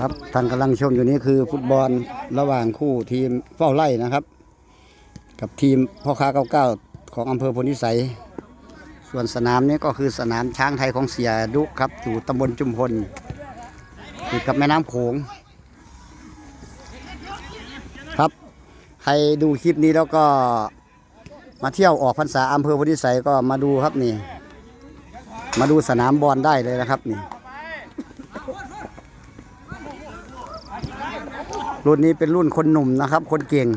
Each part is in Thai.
ครับท่านกำลังชมอยู่นี้คือฟุตบอลระหว่างคู่ทีมเฝ้าไร่นะครับ กับทีมพ่อค้าเก้าเก้าของอำเภอพลนิสัย ส่วนสนามนี้ก็คือสนามช้างไทยของเสียดุครับ อยู่ตำบลจุมพลติดกับแม่น้ำโขง ครับ ใครดูคลิปนี้แล้วก็มาเที่ยวออกพรรษาอำเภอพลนิสัยก็มาดูครับนี่ มาดูสนามบอลได้เลยนะครับนี่ รุ่นนี้เป็นรุ่นคนหนุ่มนะครับ คนเก่ง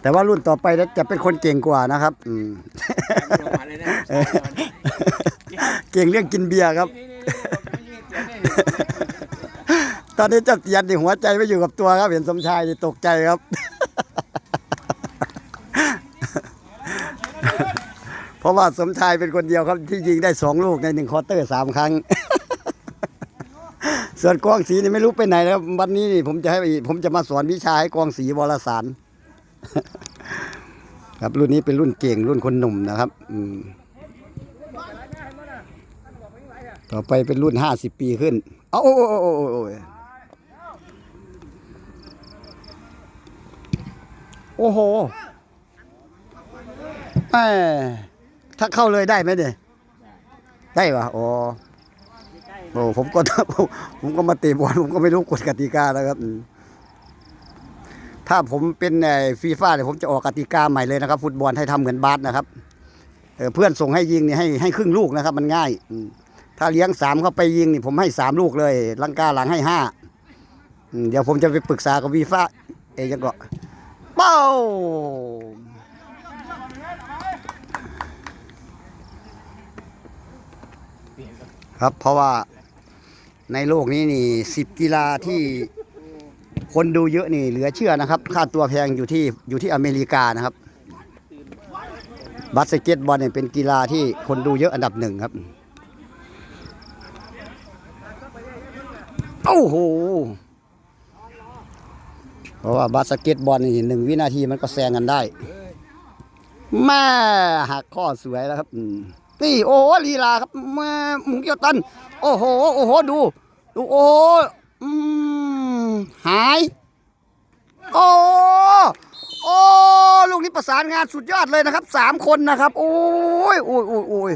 แต่ว่ารุ่นต่อไปจะเป็นคนเก่งกว่านะครับอืมเออเก่งเรื่องกินเบียร์ครับ ตอนนี้เจ้าเตียนนี่หัวใจไม่อยู่กับตัวครับ เห็นสมชายนี่ตกใจครับ เพราะว่าสมชายเป็นคนเดียวครับที่ยิงได้สองลูกในหนึ่งควอเตอร์สามครั้ง ส่วนกองสีนี่ไม่รู้ไปไหนแล้ววันนี้นี่ผมจะให้ผมจะมาสอนวิชาให้กองสีวรสารครับรุ่นนี้เป็นรุ่นเก่งรุ่นคนหนุ่มนะครับอืมต่อไปเป็นรุ่นห้าสิบปีขึ้นเอาโอ้โอ้โอ้โอ้โอ้โอ้โหแหมถ้าเข้าเลยได้ไหมเนี่ย ได้ปะอ๋อ โอ้ผมก็ผมก็มาเตะบอลผมก็ไม่รู้กฎกติกาแล้วครับ ถ้าผมเป็นไอ้ฟีฟ่าเนี่ยผมจะออกกติกาใหม่เลยนะครับ ฟุตบอลให้ทำเหมือนบาสนะครับเเพื่อนส่งให้ยิงนี่ให้ให้ครึ่งลูกนะครับ มันง่ายถ้าเลี้ยงสามเข้าไปยิงนี่ผมให้สามลูกเลยลังกาหลังให้ห้าเดี๋ยวผมจะไปปรึกษากับฟีฟ่าเอยังก็เป้าครับเพราะว่า ในโลกนี้นี่สิบกีฬาที่คนดูเยอะนี่เหลือเชื่อนะครับ ค่าตัวแพงอยู่ที่อยู่ที่อเมริกานะครับ บาสเกตบอลเนี่ยเป็นกีฬาที่คนดูเยอะอันดับหนึ่งครับโอ้โหเพราะว่าบาสเกตบอลนี่หนึ่งวินาทีมันก็แซงกันได้แม่หักข้อสวยแล้วครับนี่โอ้โหลีลาครับแมามูเกียวตัน โอ้โห โอ้โห ดู ดูโอ้โหอืมหาย โอ้โอ้ลูกนี้ประสานงานสุดยอดเลยนะครับสามคนนะครับโอ้ยโอ้ยโอ้ยโอ้ย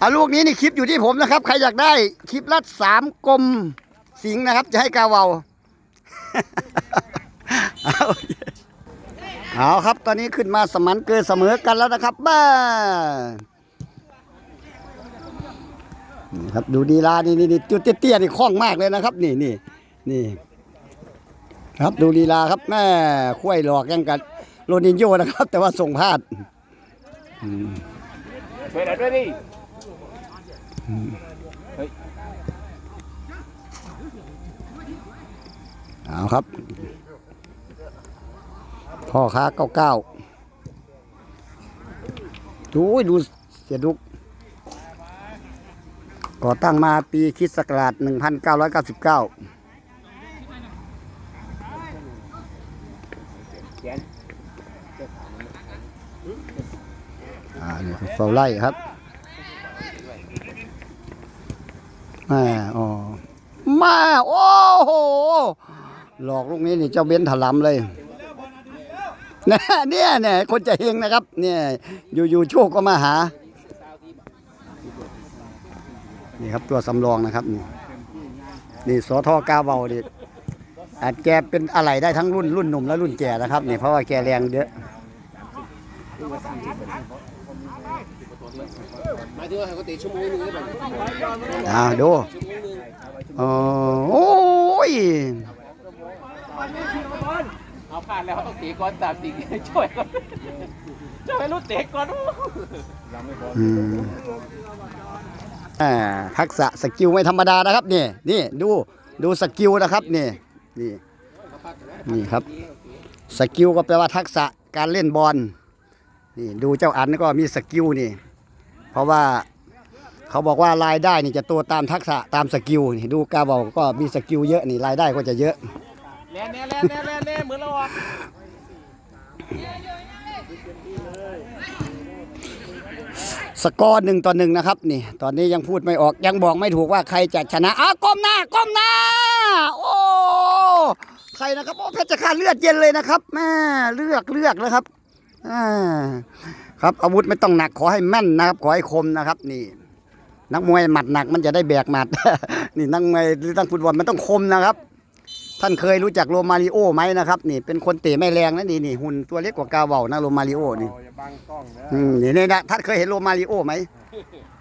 อะลูกนี้นี่คลิปอยู่ที่ผมนะครับ ใครอยากได้คลิปละสามกลมสิงนะครับ จะให้กาเวาเอาเอาครับตอนนี้ขึ้นมาสมันเกินเสมอกันแล้วนะครับบ้า นี่ครับดูดีลานี่นี่นี่จุดเตี้ยๆนี่คล่องมากเลยนะครับ นี่นี่นี่ครับดูลีลาครับแม่คุ้ยหลอกยังกันโรนินโยนะครับ แต่ว่าส่งพลาดอืมช่วยหน่อยด้วยดิเอาครับ พ่อค้าเก้าเก้าดูดูเสียดุก ก่อตั้งมาปีคริสต์ศักราช 1999อ่านี่คือเฝ้าไล่ครับแม่อ๋อมาโอ้โห หลอกลูกนี้นี่เจ้าเบ้นถลำเลยนะเนี่ยเนี่ยคนจะเฮงนะครับ เนี่ย อยู่ๆโชคก็มาหา นี่ครับตัวสำรองนะครับ นี่นี่สอทอกาเบาดิอาจแกเป็นอะไรได้ทั้งรุ่นรุ่นหนุ่มและรุ่นแก่นะครับนี่เพราะว่าแกแรงเยอะหมายถึงว่าให้เขาตีชั่วโมงนึงได้ไหมอ่าดูอ๋อโอ้ยเอาผ่านแล้วเขาต้องตีก่อนตามตีช่วยก่อนช่วยรู้เตะก่อนอืมอ่า ทักษะสกิลไม่ธรรมดานะครับนี่นี่ดูดูสกิลนะครับนี่นี่นี่ครับสกิลก็แปลว่าทักษะการเล่นบอลนี่ดูเจ้าอันก็มีสกิลนี่ เพราะว่าเขาบอกว่ารายได้นี่จะโตตามทักษะตามสกิลนี่ดูกาบอกก็มีสกิลเยอะนี่รายได้ก็จะเยอะแล่นแล่นแล่นแ่นแล่นแล่นเหมือนเราอะ ส สกอร์หนึ่งต่อหนึ่งนะครับนี่ ตอนนี้ยังพูดไม่ออกยังบอกไม่ถูกว่าใครจะชนะอ้าวก้มหน้าก้มหน้า โอ้ใครนะครับโอ้เพชรฆาตเลือดเย็นเลยนะครับแม่เลือกเลือกแล้วครับอ่าครับอาวุธไม่ต้องหนักขอให้แม่นนะครับ ขอให้คมนะครับ นี่นักมวยหมัดหนักมันจะได้แบกหมัด นี่นักมวยหรือนักฟุตบอลมันต้องคมนะครับ ท่านเคยรู้จักโรมาริโอไหมนะครับนี่เป็นคนเตะไม่แรงนะนี่นี่หุ่นตัวเล็กกว่ากาเบานะโรมาริโอนี่อย่าบังกล้องนะอืมนี่นี่นะท่านเคยเห็นโรมาริโอไหม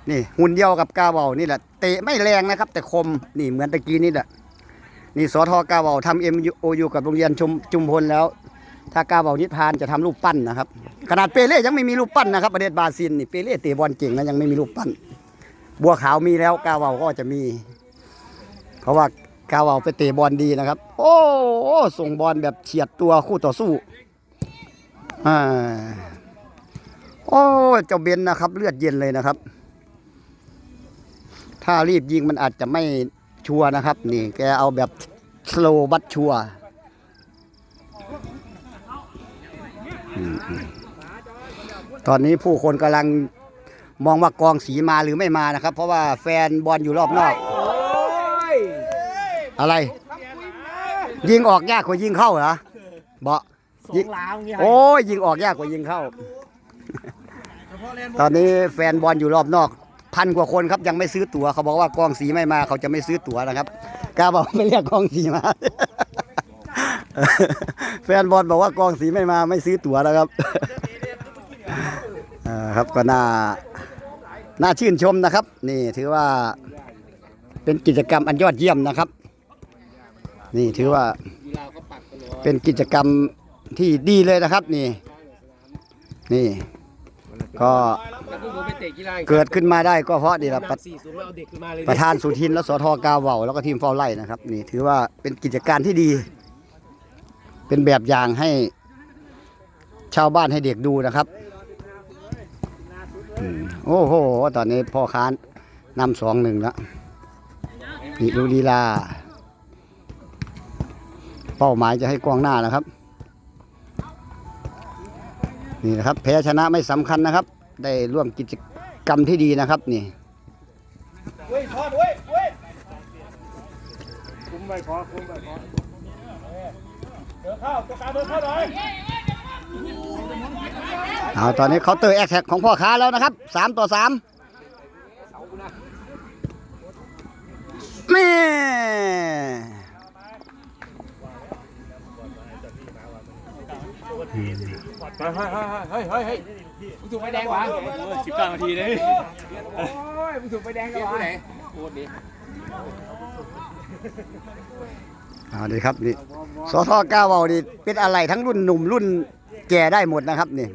นี่หุ่นเดียวกับกาเบานี่แหละเตะไม่แรงนะครับ แต่คมนี่เหมือนตะกี้นี่แหละนี่สทกาเบาทำเอ็มโอยูกับโรงเรียนชุมจุมพลแล้ว ถ้ากาเบานิพานจะทำรูปปั้นนะครับขนาดเปเล่ยังไม่มีรูปปั้นนะครับประเทศบราซิลนี่เปเล่เตะบอลเก่งนะยังไม่มีรูปปั้น บัวขาวมีแล้วกาเบาก็จะมี เพราะว่า กาเบาไปเตะบอลดีนะครับ โอ้ส่งบอลแบบเฉียดตัวคู่ต่อสู้อ่าโอ้เจ้าเบนนะครับ เลือดเย็นเลยนะครับ ถ้ารีบยิงมันอาจจะไม่ชัวนะครับ นี่แกเอาแบบสโลบัตชัวตอนนี้ผู้คนกำลังมองว่ากองสีมาหรือไม่มานะครับ เพราะว่าแฟนบอลอยู่รอบนอก อะไร ยิงออกยากกว่ายิงเข้าเหรอเบาะยิงโอ้ยยิงออกยากกว่ายิงเข้า ตอนนี้แฟนบอลอยู่รอบนอก พันกว่าคนครับยังไม่ซื้อตั๋วเขาบอกว่ากองสีไม่มาเขาจะไม่ซื้อตั๋วนะครับกาบอกไม่เรียกกองสีมาแฟนบอลบอกว่ากองสีไม่มาไม่ซื้อตั๋วแล้วครับเอ่อครับก็น่าน่าชื่นชมนะครับ นี่ถือว่าเป็นกิจกรรมอันยอดเยี่ยมนะครับ นี่ถือว่ากีฬาก็ปักกันเลยเป็นกิจกรรมที่ดีเลยนะครับนี่ นี่ ก็แล้วพวกผมไปเตะกีฬาเกิดขึ้นมาได้ก็เพราะนี่แหละประสี่สูงแล้วเอาเด็กขึ้นมาเลยประธานสุทินและสทกาเวาแล้วก็ทีมเฝ้าไร่นะครับ นี่ถือว่าเป็นกิจการที่ดี เป็นแบบอย่างให้ชาวบ้านให้เด็กดูนะครับอืมโอ้โห ตอนนี้พ่อค้านนำสองหนึ่งแล้วนี่ดูลีลา เป้าหมายจะให้กองหน้านะครับ นี่นะครับแพ้ชนะไม่สำคัญนะครับ ได้ร่วมกิจกรรมที่ดีนะครับนี่เว้ยทอดเว้ยเว้ยคุมไปขอคุมไปขอเดินเข้าตัวกางเดินเข้าหน่อยเอาตอนนี้เคาเตอร์แอคแท็กของพ่อค้าแล้วนะครับสามต่อสามแม่ เฮ้ยเฮ้ยเฮ้ยเฮ้ยมึงถูกไฟแดงวะสิบเก้านาทีเลยโอ้ยมึงถูกไฟแดงกันวะไหนโคตรดีอ่าดีครับนี่สทก้าวาดีเป็นอะไรทั้งรุ่นหนุ่มรุ่นแก่ได้หมดนะครับนี่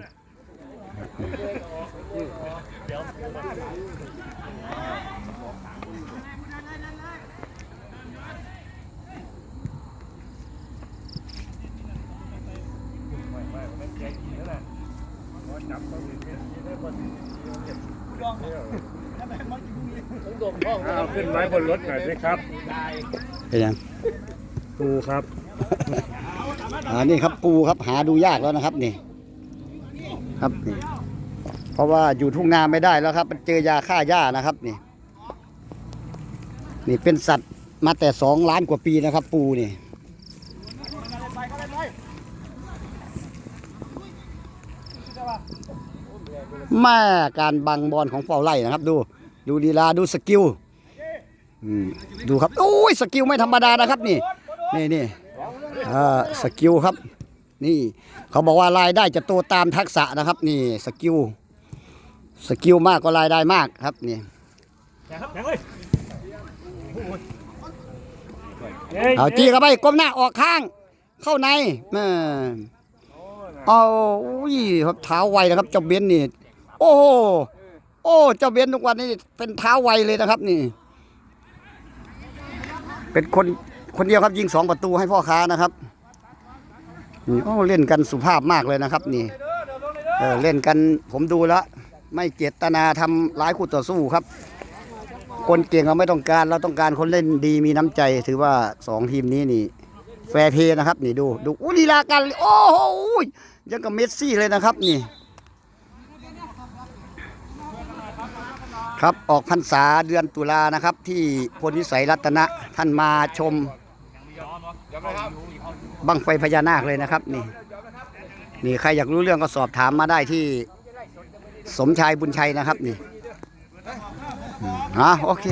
เอาขึ้นไว้บนรถหน่อยสิครับเป็นยังดูครับอ่านี่ครับปูครับหาดูยากแล้วนะครับนี่ ครับนี่ เพราะว่าอยู่ทุ่งนาไม่ได้แล้วครับ มันเจอยาฆ่าหญ้านะครับนี่ นี่เป็นสัตว์มาแต่สองล้านกว่าปีนะครับ ปูนี่ แม่การบังบอลของเฝ้าไร่นะครับ ดู ดูดีลาดูสกิลดูครับโอ้ยสกิลไม่ธรรมดานะครับนี่นี่นี่สกิลครับ นี่เขาบอกว่ารายได้จะโตตามทักษะนะครับนี่สกิลสกิลมากก็รายได้มากครับนี่เอาจี้เข้าไปก้มหน้าออกข้าง เข้าในเอาอุ้ยครับเท้าไวนะครับเจ้าเบนนี่ โอ้โหโอ้เจ้าเบนทุกวันนี้เป็นเท้าไวเลยนะครับ นี่ เป็นคนคนเดียวครับยิงสองประตูให้พ่อค้านะครับนี่โอ้เล่นกันสุภาพมากเลยนะครับ นี่เออเล่นกันผมดูแล้วไม่เจตนาทำร้ายคู่ต่อสู้ครับ คนเก่งเราไม่ต้องการ เราต้องการคนเล่นดีมีน้ำใจ ถือว่าสองทีมนี้นี่ แฟร์เพย์นะครับ นี่ดูดูอู้ลีลากัน โอ้โหยังกับเมสซี่เลยนะครับ นี่ ครับออกพรรษาเดือนตุลานะครับ ที่พลวิสัยรัตนะท่านมาชมบังไฟพญานาคเลยนะครับ นี่ นี่ใครอยากรู้เรื่องก็สอบถามมาได้ที่สมชายบุญชัยนะครับ นี่อืมอะโอเค